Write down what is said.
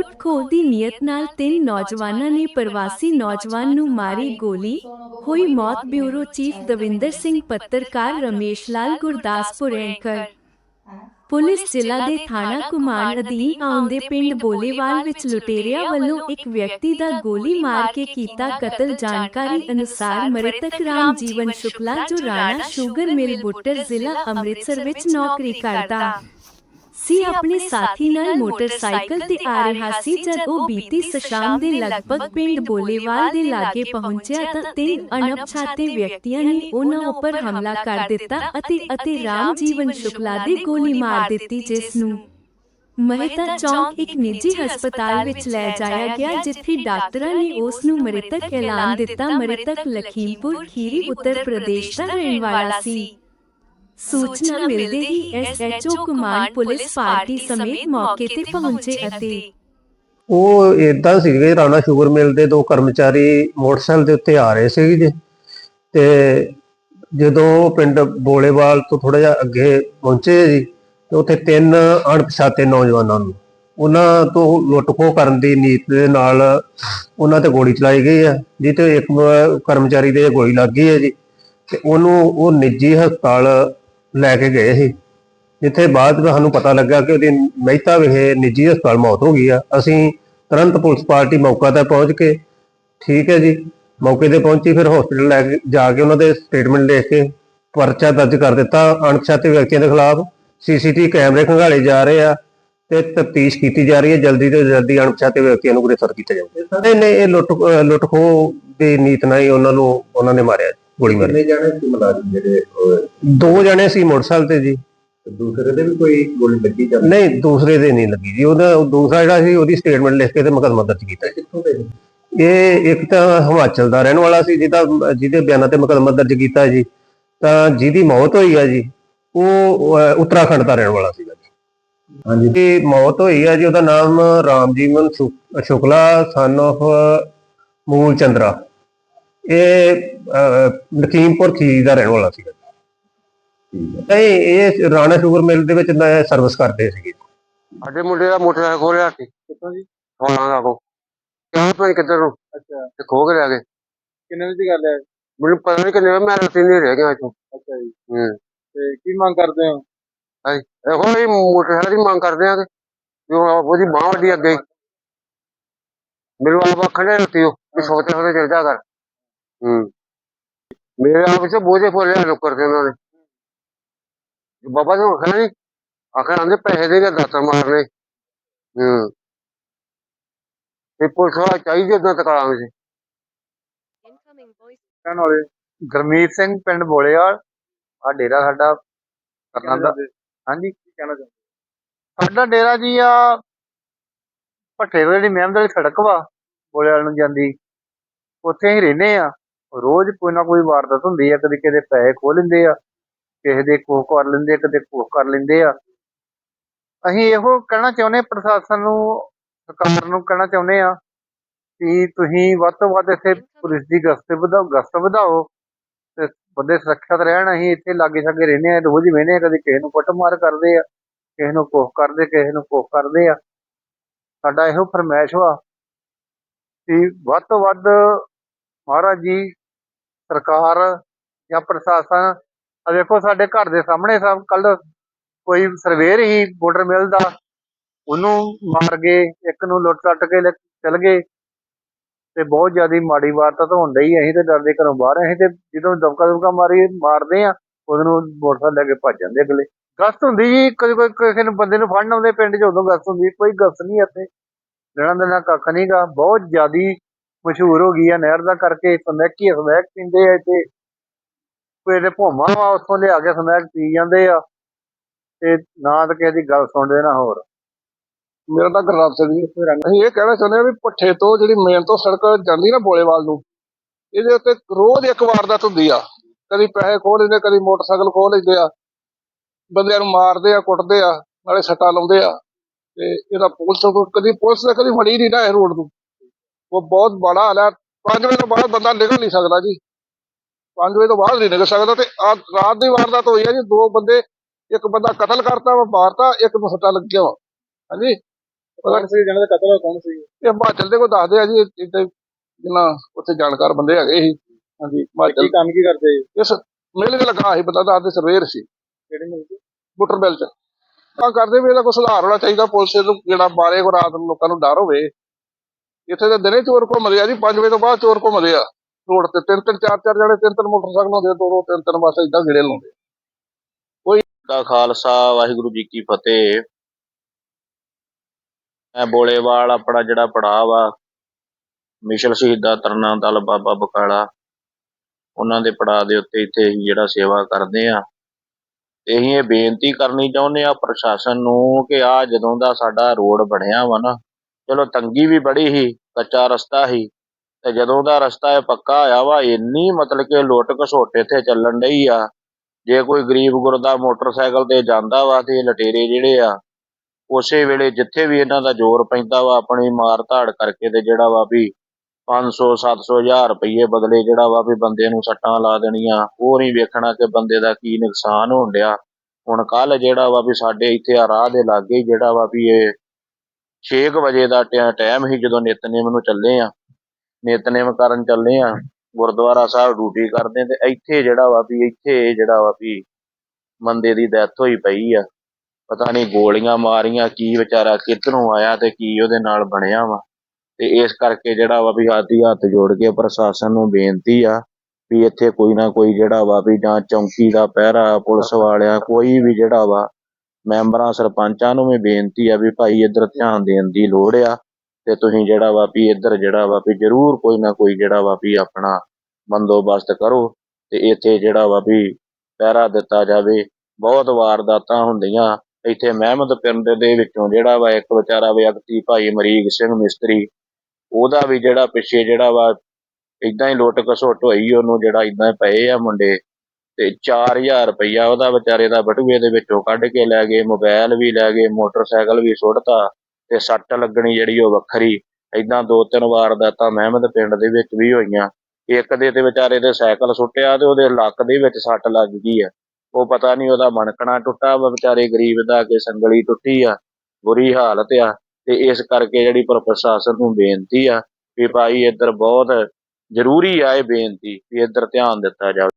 ਲੁੱਟ-ਖੋਹ ਦੀ ਨੀਅਤ ਨਾਲ ਤਿੰਨ ਨੌਜਵਾਨਾਂ ਨੇ ਪ੍ਰਵਾਸੀ ਨੌਜਵਾਨ ਨੂੰ ਮਾਰੀ ਗੋਲੀ। ਹੋਈ ਮੌਤ ਬਿਊਰੋ ਚੀਫ ਦਵਿੰਦਰ ਸਿੰਘ, ਪੱਤਰਕਾਰ ਰਮੇਸ਼ ਲਾਲ, ਗੁਰਦਾਸਪੁਰ ਐਂਕਰ। ਪੁਲਿਸ ਜ਼ਿਲ੍ਹਾ ਦੇ ਥਾਣਾ ਕੁਮਾਨ ਅਧੀਨ ਆਉਂਦੇ ਪਿੰਡ ਬੋਲੇਵਾਲ ਵਿੱਚ ਲੁਟੇਰਿਆਂ ਵੱਲੋਂ ਇੱਕ ਵਿਅਕਤੀ ਦਾ ਗੋਲੀ ਮਾਰ ਕੇ ਕੀਤਾ ਕਤਲ। ਜਾਣਕਾਰੀ ਅਨੁਸਾਰ ਮ੍ਰਿਤਕ ਰਾਮ ਜੀਵਨ ਸ਼ੁਕਲਾ, ਜੋ ਰਾਣਾ ਸ਼ੂਗਰ ਮਿਲ ਬੁੱਟਰ ਜ਼ਿਲ੍ਹਾ ਅੰਮ੍ਰਿਤਸਰ ਵਿੱਚ ਨੌਕਰੀ ਕਰਦਾ। ਸੀ ਆਪਣੇ ਸਾਥੀ ਨਾਲ ਮੋਟਰਸਾਈਕਲ ਤੇ ਆ ਰਿਹਾ ਸੀ, ਜਦ ਉਹ ਬੀਤੀ ਸ਼ਾਮ ਦੇ ਲਗਭਗ ਪਿੰਡ ਬੋਲੇਵਾਲ ਦੇ ਲਾਗੇ ਪਹੁੰਚਿਆ ਤਾਂ ਤਿੰਨ ਅਣਪਛਾਤੇ ਵਿਅਕਤੀਆਂ ਨੇ ਉਹਨਾਂ ਉੱਪਰ ਹਮਲਾ ਕਰ ਦਿੱਤਾ ਅਤੇ ਅਤੇ ਰਾਮ ਜੀਵਨ ਸ਼ੁਕਲਾ ਦੀ ਗੋਲੀ ਮਾਰ ਦਿੱਤੀ, ਜਿਸ ਨੂੰ ਮਹਿਤਾ ਚੌਂਕ ਇੱਕ ਨਿੱਜੀ ਹਸਪਤਾਲ ਵਿੱਚ ਲੈ ਜਾਇਆ ਗਿਆ, ਜਿੱਥੇ ਡਾਕਟਰਾਂ ਨੇ ਉਸ ਨੂੰ ਮ੍ਰਿਤਕ ਐਲਾਨ ਦਿੱਤਾ। ਮ੍ਰਿਤਕ ਲਖੀਮਪੁਰ, ਖੀਰੀ, ਉੱਤਰ ਪ੍ਰਦੇਸ਼ ਦਾ ਰਹਿਣ ਵਾਲਾ ਸੀ। ਸੂਚਨਾ ਮਿਲਦੇ ਹੀ ਐਸਐਚਓ ਕੁਮਾਰ ਪੁਲਿਸ ਪਾਰਟੀ ਸਮੇਤ ਮੌਕੇ ਤੇ ਪਹੁੰਚੇ ਅਤੇ ਉਹ ਇਦਾਂ ਸੀਗੇ ਰਾਣਾ ਸ਼ੂਗਰ ਮਿਲ ਦੇ ਦੋ ਕਰਮਚਾਰੀ ਮੋਟਰਸਾਈਕਲ ਦੇ ਉੱਤੇ ਆ ਰਹੇ ਸੀਗੇ ਜੀ। ਤੇ ਜਦੋਂ ਉਹ ਪਿੰਡ ਬੋਲੇਵਾਲ ਤੋਂ ਥੋੜਾ ਜਿਹਾ ਅੱਗੇ ਪਹੁੰਚੇ ਜੀ ਤੇ ਉੱਥੇ ਤਿੰਨ ਅਣਪਛਾਤੇ ਨੌਜਵਾਨਾਂ ਨੂੰ ਉਹਨਾਂ ਤੋਂ ਲੁੱਟ-ਖੋਹ ਕਰਨ ਦੀ ਨੀਤ ਦੇ ਨਾਲ ਉਹਨਾਂ ਤੇ ਗੋਲੀ ਚਲਾਈ ਗਈ ਹੈ ਜਿਹ ਤੇ ਇੱਕ ਕਰਮਚਾਰੀ ਦੇ ਗੋਲੀ ਲੱਗ ਗਈ ਹੈ ਜੀ। ਤੇ ਉਹਨੂੰ ਉਹ ਨਿੱਜੀ ਹਸਪਤਾਲ ਲੈ ਕੇ ਗਏ ਸੀ। ਜਿੱਥੇ ਬਾਅਦ ਵਿੱਚ ਸਾਨੂੰ ਪਤਾ ਲੱਗਾ ਕਿ ਉਹਦੀ ਮਹਿਤਾ ਵਿਖੇ ਨਿੱਜੀ ਹਸਪਤਾਲ ਮੌਤ ਹੋ ਗਈ ਆ। ਅਸੀਂ ਤੁਰੰਤ ਪੁਲਿਸ ਪਾਰਟੀ ਮੌਕਾ ਤੇ ਪਹੁੰਚ ਕੇ, ਠੀਕ ਹੈ ਜੀ, ਮੌਕੇ ਤੇ ਪਹੁੰਚੀ, ਫਿਰ ਹਸਪੀਟਲ ਲੈ ਕੇ ਜਾ ਕੇ ਉਹਨਾਂ ਦੇ ਸਟੇਟਮੈਂਟ ਲਿਖ ਕੇ ਪਰਚਾ ਦਰਜ ਕਰ ਦਿੱਤਾ। ਅਣਪਛਾਤੇ ਵਿਅਕਤੀਆਂ ਦੇ ਖਿਲਾਫ ਸੀਸੀਟੀਵੀ ਕੈਮਰੇ ਖੰਗਾਲੇ ਜਾ ਰਹੇ ਆ ਤੇ ਤਫਤੀਸ਼ ਕੀਤੀ ਜਾ ਰਹੀ ਹੈ। ਜਲਦੀ ਤੋਂ ਜਲਦੀ ਅਣਪਛਾਤੇ ਵਿਅਕਤੀਆਂ ਨੂੰ ਗ੍ਰਿਫਤਾਰ ਕੀਤਾ ਜਾਊਗਾ ਨਹੀਂ ਨਹੀਂ ਇਹ ਲੁੱਟ ਅਹ ਲੁੱਟ ਖੋਹ ਦੀ ਨੀਤ ਨਾਲ ਹੀ ਉਹਨਾਂ ਨੂੰ ਉਹਨਾਂ ਨੇ ਮਾਰਿਆ ਗੋਲੀ ਮਾਰੀ। ਕਿੰਨੇ ਜਾਣੇ ਸੀ ਮੁਲਾਜ਼ਮ ਜਿਹੜੇ ਅਹ, ਦੋ ਜਣੇ ਸੀ ਮੋਟਰਸਾਈਕਲ ਤੇ ਜੀ। ਦੂਸਰੇ ਦੇ ਵੀ ਕੋਈ ਗੋਲੀ ਲੱਗੀ ਜਾਂ ਨਹੀਂ ਦੂਸਰੇ ਦੇ ਨਹੀਂ ਲੱਗੀ ਜੀ। ਉਹਦਾ ਉਹ ਦੂਸਰਾ ਜਿਹੜਾ ਸੀ ਉਹਦੀ ਸਟੇਟਮੈਂਟ ਲਿਖ ਕੇ ਤੇ ਮੁਕੱਦਮਾ ਦਰਜ ਕੀਤਾ। ਕਿੱਥੋਂ ਦੇ ਨੇ? ਇਹ ਇੱਕ ਤਾਂ ਹਿਮਾਚਲ ਦਾ ਰਹਿਣ ਵਾਲਾ ਸੀ ਜਿਹਦਾ ਜਿਹਦੇ ਬਿਆਨਾਂ ਤੇ ਮੁਕੱਦਮਾ ਦਰਜ ਕੀਤਾ ਜੀ। ਤਾਂ ਜਿਹਦੀ ਮੌਤ ਹੋਈ ਆ ਜੀ ਉਹ ਅਹ, ਉੱਤਰਾਖੰਡ ਦਾ ਰਹਿਣ ਵਾਲਾ ਸੀਗਾ ਜੀ। ਹਾਂਜੀ। ਦੀ ਮੌਤ ਹੋਈ ਆ ਜੀ ਉਹਦਾ ਨਾਮ ਰਾਮਜੀਵਨ ਸ਼ੁ- ਸ਼ੁਕਲਾ ਸਨ of ਮੂਲ ਚੰਦਰਾ। ਇਹ ਲਖੀਮਪੁਰ ਖੀਰੀ ਦਾ ਰਹਿਣ ਵਾਲਾ ਸੀਗਾ। ਠੀਕ ਹੈ। ਨਹੀਂ ਇਹ ਰਾਣਾ ਸ਼ੂਗਰ ਮਿਲ ਦੇ ਵਿੱਚ ਸਰਵਿਸ ਕਰਦੇ ਸੀਗੇ। ਸਾਡੇ ਮੁੰਡੇ ਦਾ ਮੋਟਰਸਾਈਕਲ ਖੋਹ ਲਿਆ ਸੀ। ਕਿੱਥੋਂ ਜੀ? ਹੋਣਾ ਦਾ ਕੋ ਕਿਉਂ ਕਿੱਧਰ ਨੂੰ? ਅੱਛਾ। ਤੇ ਖੋ ਕੇ ਲੈ ਗਏ। ਕਿੰਨੇ ਵਜੇ ਦੀ ਗੱਲ ਹੈ? ਮੈਨੂੰ ਪਤਾ ਨਹੀਂ ਕਿੰਨੇ ਵਜੇ ਮੈਂ ਰਸਤੇ ਨਹੀਂ ਰਹਿ ਗਿਆ ਇੱਥੋਂ। ਅੱਛਾ ਜੀ। ਹੂੰ। ਤੇ ਕੀ ਮੰਗ ਕਰਦੇ ਹੋ? ਇਹੋ ਹੀ ਮੋਟਰਸਾਈਕਲ ਦੀ ਮੰਗ ਕਰਦੇ ਆ ਕਿ ਜੋ ਉਹਦੀ ਬਾਹ ਵੱਡੀ ਅੱਗੇ। ਮੈਨੂੰ ਆਪ ਅੱਖਾਂ ਨੇ ਰਤੀ ਉਹ ਵੀ ਸੋਤੇ ਸੋਤੇ ਚੱਲ ਜਾ ਕਰ। ਹੂੰ। ਮੇਰੇ ਆਪ ਵਿੱਚ ਬੋਝੇ ਫੋਲਿਆ ਲੋਕ ਕਰਦੇ ਉਹਨਾਂ ਨੇ ਬਾਬਾ ਜੀ ਆਖਣਾ ਨਹੀਂ ਆਖਣਾ ਆਂਦੇ ਪੈਸੇ ਦੇ ਕੇ ਦਾਤਾ ਮਾਰਨੇ। ਹੂੰ। ਤੇ ਪੁਲਿਸ ਵਾਲਾ ਚਾਹੀਦੀ ਉਦਾਂ ਤਕਾਲਾਂ ਵਿੱਚ। ਕਹਿਣ ਵਾਲੇ ਗਰਮੀਤ ਸਿੰਘ ਪਿੰਡ ਬੋਲੇਵਾਲ। ਆ ਡੇਰਾ ਸਾਡਾ ਕਰਨਾ ਦਾ ਹਾਂਜੀ। ਕੀ ਕਹਿਣਾ ਚਾਹੁੰਦੇ? ਸਾਡਾ ਡੇਰਾ ਜੀ ਆ ਭੱਠੇ ਤੋਂ ਜਿਹੜੀ ਮਹਿਮਦ ਵਾਲੀ ਸੜਕ ਵਾ ਬੋਲੇਵਾਲ ਨੂੰ ਜਾਂਦੀ। ਉੱਥੇ ਅਸੀਂ ਰਹਿੰਦੇ ਆ। ਰੋਜ਼ ਕੋਈ ਨਾ ਕੋਈ ਵਾਰਦਾਤ ਹੁੰਦੀ ਆ, ਕਦੇ ਕਿਤੇ ਪੈਸੇ ਖੋਹ ਲੈਂਦੇ ਆ, ਕਿਸੇ ਦੇ ਕੋਹ ਕਰ ਲੈਂਦੇ ਆ, ਕਦੇ ਕੋਹ ਕਰ ਲੈਂਦੇ ਆ। ਅਸੀਂ ਇਹੋ ਕਹਿਣਾ ਚਾਹੁੰਦੇ ਪ੍ਰਸ਼ਾਸਨ ਨੂੰ, ਸਰਕਾਰ ਨੂੰ ਕਹਿਣਾ ਚਾਹੁੰਦੇ ਆ ਕਿ ਤੁਸੀਂ ਵੱਧ ਤੋਂ ਵੱਧ ਇੱਥੇ ਪੁਲਿਸ ਦੀ ਗਸ਼ਤ ਵਧਾਓ ਗਸ਼ਤ ਵਧਾਓ ਤੇ ਬੰਦੇ ਸੁਰੱਖਿਅਤ ਰਹਿਣ। ਅਸੀਂ ਇੱਥੇ ਲਾਗੇ ਛਾਗੇ ਰਹਿੰਦੇ ਆ ਰੋਜ਼ ਵੇਹਨੇ ਆ ਕਦੇ ਕਿਸੇ ਨੂੰ ਕੁੱਟਮਾਰ ਕਰਦੇ ਆ, ਕਿਸੇ ਨੂੰ ਕੋਹ ਕਰਦੇ, ਕਿਸੇ ਨੂੰ ਕੋਹ ਕਰਦੇ ਆ। ਸਾਡਾ ਇਹੋ ਫਰਮਾਇਸ਼ ਵਾ ਕਿ ਵੱਧ ਤੋਂ ਵੱਧ ਮਹਾਰਾਜ ਜੀ ਸਰਕਾਰ ਜਾਂ ਪ੍ਰਸ਼ਾਸਨ ਆ ਵੇਖੋ ਸਾਡੇ ਘਰ ਦੇ ਸਾਹਮਣੇ ਸਭ ਕੱਲ ਕੋਈ ਸਰਵੇਰ ਹੀ ਬਾਰਡਰ ਮਿਲਦਾ ਉਹਨੂੰ ਮਾਰ ਗਏ, ਇੱਕ ਨੂੰ ਲੁੱਟ ਟੱਟ ਕੇ ਚਲ ਗਏ। ਤੇ ਬਹੁਤ ਜ਼ਿਆਦਾ ਮਾੜੀ ਵਾਰਦਾਤ ਹੋਣ ਡਈ, ਅਸੀਂ ਤੇ ਡਰਦੇ ਘਰੋਂ ਬਾਹਰ ਅਸੀਂ ਤੇ ਜਦੋਂ ਦਬਕਾ ਦਬਕਾ ਮਾਰੀ, ਮਾਰਦੇ ਆ ਉਹਨੂੰ ਮੋਟਰਸਾਈਕਲ ਲੈ ਕੇ ਭੱਜ ਜਾਂਦੇ ਅਗਲੇ। ਗਸਤ ਹੁੰਦੀ ਜੀ, ਕਦੇ ਕੋਈ ਕਿਸੇ ਨੂੰ ਬੰਦੇ ਨੂੰ ਫੜਨ ਆਉਂਦੇ, ਪਿੰਡ 'ਚ ਉਦੋਂ ਗਸਤ ਹੁੰਦੀ, ਕੋਈ ਗਸਤ ਨਹੀਂ ਇੱਥੇ। ਲੈਣਾ ਦੇਣਾ ਕੱਖ ਨਹੀਂਗਾ ਬਹੁਤ ਜ਼ਿਆਦੀ ਮਸ਼ਹੂਰ ਹੋ ਗਈ ਆ ਨਹਿਰ ਦਾ ਕਰਕੇ ਸਮੈਕੀ ਸਮੈਕ ਪੀਂਦੇ ਆ ਇੱਥੇ। ਕੋਈ ਇਹਦੇ ਭੋਮਾ ਵਾ, ਉੱਥੋਂ ਲਿਆ ਕੇ ਸਮੈਕ ਪੀ ਜਾਂਦੇ ਆ। ਤੇ ਨਾ ਤਾਂ ਕਿਸੇ ਦੀ ਗੱਲ ਸੁਣਦੇ ਨਾ ਹੋਰ। ਮੇਰਾ ਤਾਂ ਗੁਰਨਾਮ ਸਿੰਘ ਜੀ ਅਸੀਂ ਇਹ ਕਹਿਣਾ ਚਾਹੁੰਦੇ ਹਾਂ ਵੀ ਪੱਠੇ ਤੋਂ ਜਿਹੜੀ ਮੇਨ ਤੋਂ ਸੜਕ ਜਾਂਦੀ ਨਾ ਬੋਲੇਵਾਲ ਨੂੰ, ਇਹਦੇ ਉੱਤੇ ਰੋਜ਼ ਇੱਕ ਵਾਰਦਾਤ ਹੁੰਦੀ ਆ। ਕਦੀ ਪੈਸੇ ਖੋਹ ਲੈਂਦੇ, ਕਦੀ ਮੋਟਰਸਾਈਕਲ ਖੋਹ ਲੈਂਦੇ ਆ। ਬੰਦਿਆਂ ਨੂੰ ਮਾਰਦੇ ਆ, ਕੁੱਟਦੇ ਆ, ਨਾਲੇ ਸੱਟਾਂ ਲਾਉਂਦੇ ਆ। ਤੇ ਇਹਦਾ ਪੁਲਿਸ ਕਦੀ ਪੁਲਿਸ ਨੇ ਕਦੀ ਫੜੀ ਨਹੀਂ ਨਾ ਇਹ ਰੋਡ ਨੂੰ ਉਹ ਬਹੁਤ ਬੜਾ ਹਾਲ ਹੈ। 5 ਵਜੇ ਤੋਂ ਬਾਅਦ ਬੰਦਾ ਨਿਕਲ ਨਹੀਂ ਸਕਦਾ ਜੀ। 5 ਵਜੇ ਤੋਂ ਬਾਅਦ ਨਹੀਂ ਨਿਕਲ ਸਕਦਾ ਤੇ ਆ ਰਾਤ ਦੀ ਵਾਰਦਾਤ ਹੋਈ ਆ ਜੀ। ਦੋ ਬੰਦੇ ਇੱਕ ਬੰਦਾ ਕਤਲ ਕਰਤਾ ਵਾ ਮਾਰਤਾ ਇੱਕ ਨੂੰ ਸੱਟਾਂ ਲੱਗੀਆਂ ਵਾ। ਹਾਂਜੀ? ਕੌਣ ਸੀ? ਜਿਹਨਾਂ ਦਾ ਕਤਲ ਹੋਇਆ ਕੌਣ ਸੀ? ਇਹ ਹਿਮਾਚਲ ਦੇ ਕੋ ਦੱਸਦੇ ਆ ਜੀ ਇੱਥੇ ਜਿੰਨਾ ਉੱਥੇ ਜਾਣਕਾਰ ਬੰਦੇ ਹੈਗੇ ਸੀ। ਹਾਂਜੀ ਕੀ ਹਿਮਾਚਲ ਕੰਮ ਕੀ ਕਰਦੇ ਇਸ ਮੇਲੇ ਤੇ ਲੱਗਾ ਸੀ ਬੰਦਾ ਦੱਸਦੇ ਸਰਵੇਰ ਸੀ। ਕਿਹੜੀ ਮਿਲ ਬੁੱਟਰ ਬਿੱਲ ਚ। ਤਾਂ ਕਰਦੇ ਵੀ ਇਹਦਾ ਕੋਈ ਸੁਧਾਰ ਹੋਣਾ ਚਾਹੀਦਾ ਪੁਲਿਸ ਨੂੰ ਜਿਹੜਾ ਬਾਰੇ ਕੋ ਰਾਤ ਨੂੰ ਲੋਕਾਂ ਨੂੰ ਡਰ ਹੋਵੇ। ਇੱਥੇ ਤਾਂ ਦਿਨੇ ਚੋਰ ਘੁੰਮਦੇ ਆ ਜੀ 5 ਵਜੇ ਤੋਂ ਬਾਅਦ ਚੋਰ ਘੁੰਮਦੇ ਆ। ਰੋਡ ਤੇ ਤਿੰਨ ਤਿੰਨ, ਚਾਰ ਚਾਰ ਜਣੇ ਤਿੰਨ ਤਿੰਨ ਮੋਟਰਸਾਈਕਲ ਹੁੰਦੇ ਦੋ ਦੋ, ਤਿੰਨ ਤਿੰਨ ਬਸ ਇਦਾਂ ਗਿੜੇ ਲਾਉਂਦੇ ਦਾ ਖਾਲਸਾ, ਵਾਹਿਗੁਰੂ ਜੀ ਕੀ ਫਤਿਹ। ਮੈਂ ਬੋਲੇਵਾਲ, ਆਪਣਾ ਜਿਹੜਾ ਪੜਾਅ ਵਾ ਮਿਸ਼ਲ ਸ਼ਹੀਦਾ ਤਰਨਾ ਦਲ, ਬਾਬਾ ਬਕਾਲਾ। ਉਹਨਾਂ ਦੇ ਪੜਾਅ ਦੇ ਉੱਤੇ ਇੱਥੇ ਅਸੀਂ ਜਿਹੜਾ ਸੇਵਾ ਕਰਦੇ ਆ। ਤੇ ਅਸੀਂ ਇਹ ਬੇਨਤੀ ਕਰਨੀ ਚਾਹੁੰਦੇ ਆ ਪ੍ਰਸ਼ਾਸਨ ਨੂੰ ਕਿ ਆ ਜਦੋਂ ਦਾ ਸਾਡਾ ਰੋਡ ਬਣਿਆ ਵਾ ਨਾ ਚਲੋ ਤੰਗੀ ਵੀ ਬੜੀ ਸੀ, ਕੱਚਾ ਰਸਤਾ ਸੀ, ਤੇ ਜਦੋਂ ਦਾ ਰਸਤਾ ਇਹ ਪੱਕਾ ਹੋਇਆ ਵਾ, ਇੰਨੀ ਮਤਲਬ ਕਿ ਲੁੱਟ ਘਸੋਟ ਇੱਥੇ ਚੱਲਣ ਡਈ ਆ। ਜੇ ਕੋਈ ਗਰੀਬ ਗੁਰਦਾ ਮੋਟਰਸਾਈਕਲ ਤੇ ਜਾਂਦਾ ਵਾ ਤੇ ਇਹ ਲਟੇਰੇ ਜਿਹੜੇ ਆ, ਉਸੇ ਵੇਲੇ ਜਿੱਥੇ ਵੀ ਇਹਨਾਂ ਦਾ ਜ਼ੋਰ ਪੈਂਦਾ ਵਾ, ਆਪਣੀ ਮਾਰ ਧਾੜ ਕਰਕੇ ਤੇ ਜਿਹੜਾ ਵਾ ਵੀ 500 700 ਹਜ਼ਾਰ ਰੁਪਏ ਬਦਲੇ ਜਿਹੜਾ ਵਾ ਵੀ ਬੰਦੇ ਨੂੰ ਸੱਟਾਂ ਲਾ ਦੇਣੀਆਂ, ਉਹ ਨਹੀਂ ਵੇਖਣਾ ਕਿ ਬੰਦੇ ਦਾ ਕੀ ਨੁਕਸਾਨ ਹੋਣ ਡਿਆ। ਹੁਣ ਕੱਲ ਜਿਹੜਾ ਵਾ ਵੀ ਸਾਡੇ ਇੱਥੇ ਆ ਰਾਹ ਦੇ ਲਾਗੇ ਜਿਹੜਾ ਵਾ ਵੀ ਇਹ 6 ਵਜੇ ਦਾ ਟਾਈਮ ਹੀ ਜਦੋਂ ਨਿਤਨੇਮ ਨੂੰ ਚੱਲੇ ਆ। ਨਿਤਨੇਮ ਕਰਨ ਚੱਲੇ ਆ, ਗੁਰਦੁਆਰਾ ਸਾਹਿਬ ਡਿਊਟੀ ਕਰਦੇ ਤੇ ਇੱਥੇ ਜਿਹੜਾ ਵਾ ਵੀ ਇੱਥੇ ਜਿਹੜਾ ਵਾ ਵੀ ਬੰਦੇ ਦੀ ਡੈਥ ਹੋਈ ਪਈ ਆ। ਪਤਾ ਨਹੀਂ ਗੋਲੀਆਂ ਮਾਰੀਆਂ, ਕੀ ਵਿਚਾਰਾ ਕਿੱਧਰੋਂ ਆਇਆ ਤੇ ਕੀ ਉਹਦੇ ਨਾਲ ਬਣਿਆ ਵਾ। ਤੇ ਇਸ ਕਰਕੇ ਜਿਹੜਾ ਵਾ ਵੀ ਹੱਥ ਹੱਥ ਜੋੜ ਕੇ ਪ੍ਰਸ਼ਾਸਨ ਨੂੰ ਬੇਨਤੀ ਆ ਵੀ ਇੱਥੇ ਕੋਈ ਨਾ ਕੋਈ ਜਿਹੜਾ ਵਾ ਵੀ ਜਾਂ ਚੌਂਕੀ ਦਾ ਪਹਿਰਾ, ਪੁਲਿਸ ਵਾਲਿਆਂ, ਕੋਈ ਵੀ ਜਿਹੜਾ ਵਾ ਮੈਂਬਰਾਂ, ਸਰਪੰਚਾਂ ਨੂੰ ਵੀ ਬੇਨਤੀ ਆ ਵੀ ਭਾਈ ਇੱਧਰ ਧਿਆਨ ਦੇਣ ਦੀ ਲੋੜ ਆ ਤੇ ਤੁਸੀਂ ਜਿਹੜਾ ਵਾ ਵੀ ਇੱਧਰ ਜਿਹੜਾ ਵਾ ਵੀ ਜ਼ਰੂਰ ਕੋਈ ਨਾ ਕੋਈ ਜਿਹੜਾ ਵਾ ਵੀ ਆਪਣਾ ਬੰਦੋਬਸਤ ਕਰੋ ਤੇ ਇੱਥੇ ਜਿਹੜਾ ਵਾ ਵੀ ਪਹਿਰਾ ਦਿੱਤਾ ਜਾਵੇ। ਬਹੁਤ ਵਾਰਦਾਤਾਂ ਹੁੰਦੀਆਂ। ਇੱਥੇ ਮਹਿਮਦ ਪਿੰਡ ਦੇ ਵਿੱਚੋਂ ਜਿਹੜਾ ਵਾ ਇੱਕ ਵਿਚਾਰਾ ਵਿਅਕਤੀ ਭਾਈ ਅਮਰੀਕ ਸਿੰਘ ਮਿਸਤਰੀ, ਉਹਦਾ ਵੀ ਜਿਹੜਾ ਪਿੱਛੇ ਜਿਹੜਾ ਵਾ ਇਦਾਂ ਹੀ ਲੁੱਟ ਘਸੁੱਟ ਹੋਈ, ਉਹਨੂੰ ਜਿਹੜਾ ਇਦਾਂ ਪਏ ਆ ਮੁੰਡੇ। ਤੇ 4000 ਰੁਪਈਆ ਉਹਦਾ ਵਿਚਾਰੇ ਦਾ ਬਟੂਏ ਦੇ ਵਿੱਚੋਂ ਕੱਢ ਕੇ ਲੈ ਗਏ ਮੋਬਾਈਲ ਵੀ ਲੈ ਗਏ, ਮੋਟਰਸਾਈਕਲ ਵੀ ਸੁੱਟਤਾ ਤੇ ਸੱਟ ਲੱਗਣੀ ਜਿਹੜੀ ਉਹ ਵੱਖਰੀ। ਇਦਾਂ ਦੋ ਤਿੰਨ ਵਾਰਦਾਤਾਂ ਮਹਿਮਦ ਪਿੰਡ ਦੇ ਵਿੱਚ ਵੀ ਹੋਈਆਂ। ਇੱਕ ਦੇ ਤੇ ਵਿਚਾਰੇ ਦੇ ਸਾਈਕਲ ਸੁੱਟਿਆ ਤੇ ਉਹਦੇ ਲੱਕ ਦੇ ਵਿੱਚ ਸੱਟ ਲੱਗ ਗਈ ਆ। ਉਹ ਪਤਾ ਨਹੀਂ ਉਹਦਾ ਮਣਕਣਾ ਟੁੱਟਾ ਵਾ, ਵਿਚਾਰੇ ਗਰੀਬ ਦਾ ਕਿ ਸੰਗਲੀ ਟੁੱਟੀ ਆ, ਬੁਰੀ ਹਾਲਤ ਆ ਤੇ ਇਸ ਕਰਕੇ ਜਿਹੜੀ ਪ੍ਰਸ਼ਾਸਨ ਨੂੰ ਬੇਨਤੀ ਆ ਵੀ ਭਾਈ ਇੱਧਰ ਬਹੁਤ ਜ਼ਰੂਰੀ ਆ ਇਹ ਬੇਨਤੀ ਵੀ ਇੱਧਰ ਧਿਆਨ ਦਿੱਤਾ ਜਾਵੇ।